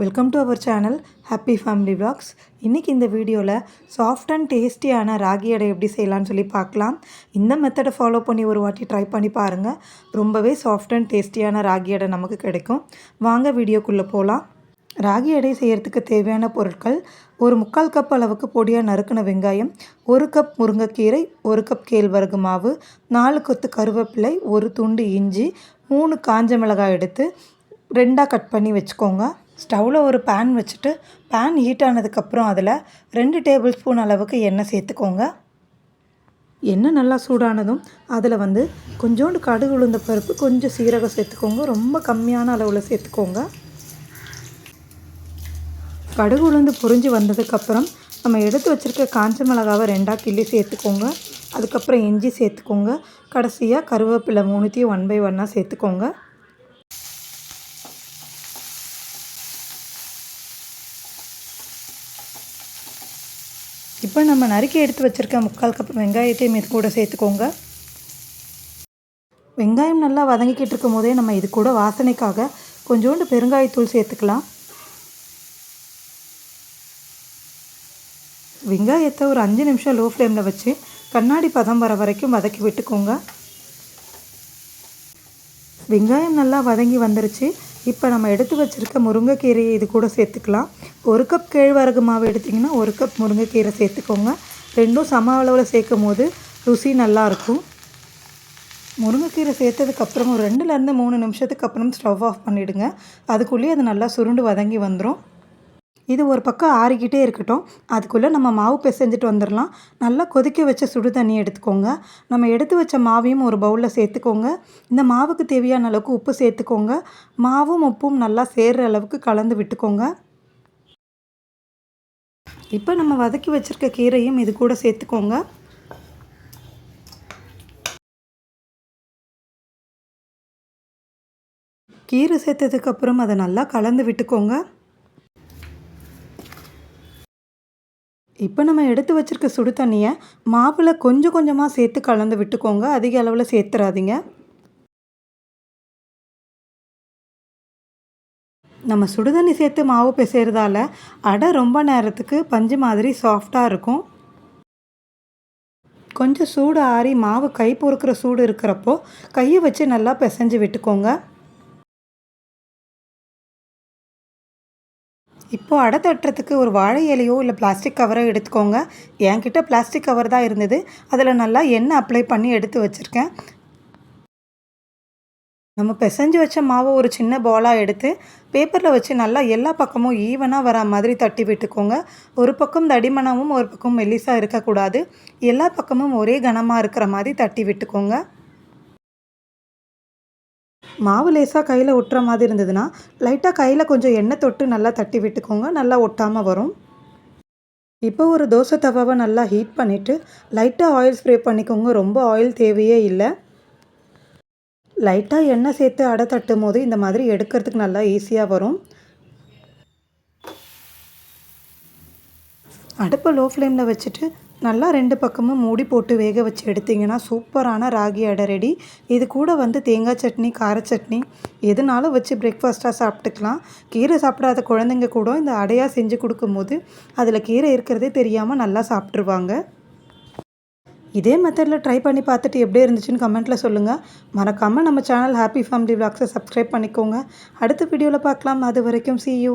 Welcome to our channel happy family vlogs. இன்றைக்கி இந்த வீடியோவில் சாஃப்ட் அண்ட் டேஸ்டியான ராகி அடை எப்படி செய்யலான்னு சொல்லி பார்க்கலாம். இந்த மெத்தடை ஃபாலோ பண்ணி ஒரு வாட்டி ட்ரை பண்ணி பாருங்கள் ரொம்பவே சாஃப்ட் அண்ட் டேஸ்டியான ராகி அடை நமக்கு கிடைக்கும். வாங்க வீடியோக்குள்ளே போகலாம் ராகி அடை செய்கிறதுக்கு தேவையான பொருட்கள் ஒரு முக்கால் கப் அளவுக்கு பொடியாக நறுக்கின வெங்காயம் ஒரு கப் முருங்கைக்கீரை ஒரு கப் கேழ்வரகு மாவு நாலு கொத்து கருவேப்பிலை ஒரு துண்டு இஞ்சி மூணு காஞ்ச மிளகாய் எடுத்து ரெண்டாக கட் பண்ணி வச்சுக்கோங்க. ஸ்டவ்வில் ஒரு பேன் வச்சுட்டு பேன் ஹீட் ஆனதுக்கப்புறம் அதில் ரெண்டு டேபிள் ஸ்பூன் அளவுக்கு எண்ணெய் சேர்த்துக்கோங்க. எண்ணெய் நல்லா சூடானதும் அதில் வந்து கொஞ்சோண்டு கடுகு உளுந்த பருப்பு கொஞ்சம் சீரகம் சேர்த்துக்கோங்க. ரொம்ப கம்மியான அளவில் சேர்த்துக்கோங்க. கடுகு உளுந்து பொறிஞ்சு வந்ததுக்கப்புறம் நம்ம எடுத்து வச்சுருக்க காஞ்ச மிளகாவை ரெண்டாக கிள்ளி சேர்த்துக்கோங்க. அதுக்கப்புறம் இஞ்சி சேர்த்துக்கோங்க. கடைசியாக கருவேப்பிலை மூணுத்தையும் ஒன் பை ஒன்னாக சேர்த்துக்கோங்க. இப்போ நம்ம நறுக்கி எடுத்து வச்சுருக்க முக்கால் கப் வெங்காயத்தையும் இது கூட சேர்த்துக்கோங்க. வெங்காயம் நல்லா வதங்கிக்கிட்டு இருக்கும் போதே நம்ம இது கூட வாசனைக்காக கொஞ்சோண்டு பெருங்காயத்தூள் சேர்த்துக்கலாம். வெங்காயத்தை ஒரு அஞ்சு நிமிஷம் லோ ஃப்ளேமில் வச்சு கண்ணாடி பதம் வர வரைக்கும் வதக்கி விட்டுக்கோங்க. வெங்காயம் நல்லா வதங்கி வந்துருச்சு. இப்போ நம்ம எடுத்து வச்சுருக்க முருங்கைக்கீரையை இது கூட சேர்த்துக்கலாம். ஒரு கப் கேழ்வரகு மாவு எடுத்திங்கன்னா ஒரு கப் முருங்கைக்கீரை சேர்த்துக்கோங்க. ரெண்டும் சம அளவில் சேர்க்கும் போது ருசி நல்லாயிருக்கும் முருங்கைக்கீரை சேர்த்ததுக்கப்புறம் ஒரு ரெண்டுலேருந்து மூணு நிமிஷத்துக்கு அப்புறம் ஸ்டவ் ஆஃப் பண்ணிவிடுங்க அதுக்குள்ளேயே அது நல்லா சுருண்டு வதங்கி வந்துடும் இது ஒரு பக்கம் ஆறிக்கிட்டே இருக்கட்டும். அதுக்குள்ளே நம்ம மாவு பிசைஞ்சிட்டு வந்துடலாம் நல்லா கொதிக்க வச்ச சுடு தண்ணி எடுத்துக்கோங்க. நம்ம எடுத்து வச்ச மாவையும் ஒரு பவுலில் சேர்த்துக்கோங்க. இந்த மாவுக்கு தேவையான அளவுக்கு உப்பு சேர்த்துக்கோங்க. மாவும் உப்பும் நல்லா சேர்கிற அளவுக்கு கலந்து விட்டுக்கோங்க. இப்போ நம்ம வதக்கி வச்சுருக்க கீரையும் இது கூட சேர்த்துக்கோங்க. கீரை சேர்த்ததுக்கப்புறம் அதை நல்லா கலந்து விட்டுக்கோங்க. இப்போ நம்ம எடுத்து வச்சுருக்க சுடு தண்ணியை மாவில் கொஞ்சம் கொஞ்சமாக சேர்த்து கலந்து விட்டுக்கோங்க. அதிக அளவில் சேர்த்துறாதீங்க. நம்ம சுடுதண்ணி சேர்த்து மாவு பிசைகிறதால அடை ரொம்ப நேரத்துக்கு பஞ்சு மாதிரி சாஃப்டாக இருக்கும். கொஞ்சம் சூடு ஆறி மாவு கை பொறுக்கிற சூடு இருக்கிறப்போ கையை வச்சு நல்லா பிசைஞ்சு விட்டுக்கோங்க. இப்போது அடை தட்டுறதுக்கு ஒரு வாழை இலையோ இல்லை பிளாஸ்டிக் கவரோ எடுத்துக்கோங்க. என்கிட்ட பிளாஸ்டிக் கவர் தான் இருந்தது. அதில் நல்லா எண்ணெய் அப்ளை பண்ணி எடுத்து வச்சுருக்கேன். நம்ம பிசைஞ்சு வச்ச மாவை ஒரு சின்ன பாலாக எடுத்து பேப்பரில் வச்சு நல்லா எல்லா பக்கமும் ஈவனாக வர மாதிரி தட்டி விட்டுக்கோங்க. ஒரு பக்கம் தடிமனாகவும் ஒரு பக்கம் மெல்லிசாக இருக்கக்கூடாது. எல்லா பக்கமும் ஒரே கனமாக இருக்கிற மாதிரி தட்டி விட்டுக்கோங்க. மாவு லேசாக கையில் ஒட்டுற மாதிரி இருந்ததுன்னா லைட்டாக கையில் கொஞ்சம் எண்ணெய் தொட்டு நல்லா தட்டி விட்டுக்கோங்க. நல்லா ஒட்டாமல் வரும். இப்போ ஒரு தோசை தவாவை நல்லா ஹீட் பண்ணிவிட்டு லைட்டாக ஆயில் ஸ்ப்ரே பண்ணிக்கோங்க. ரொம்ப ஆயில் தேவையே இல்லை. லைட்டாக எண்ணெய் சேர்த்து அடை தட்டும் போது இந்த மாதிரி எடுக்கிறதுக்கு நல்லா ஈஸியாக வரும். அடுப்பை லோ ஃப்ளேமில் வச்சுட்டு நல்லா ரெண்டு பக்கமும் மூடி போட்டு வேக வச்சு எடுத்திங்கன்னா சூப்பரான ராகி அடை ரெடி. இது கூட வந்து தேங்காய் சட்னி கார சட்னி எதுனாலும் வச்சு பிரேக்ஃபாஸ்ட்டாக சாப்பிட்டுக்கலாம். கீரை சாப்பிடாத குழந்தைங்க கூட இந்த அடையாக செஞ்சு கொடுக்கும்போது அதில் கீரை இருக்கிறதே தெரியாமல் நல்லா சாப்பிட்ருவாங்க இதே மெத்தடில் ட்ரை பண்ணி பார்த்துட்டு எப்படி இருந்துச்சுன்னு கமெண்ட்டில் சொல்லுங்கள் மறக்காமல் நம்ம சேனல் ஹாப்பி ஃபேமிலி விளாக்ஸை சப்ஸ்கிரைப் பண்ணிக்கோங்க. அடுத்த வீடியோவில் பார்க்கலாம். அது வரைக்கும் சி யூ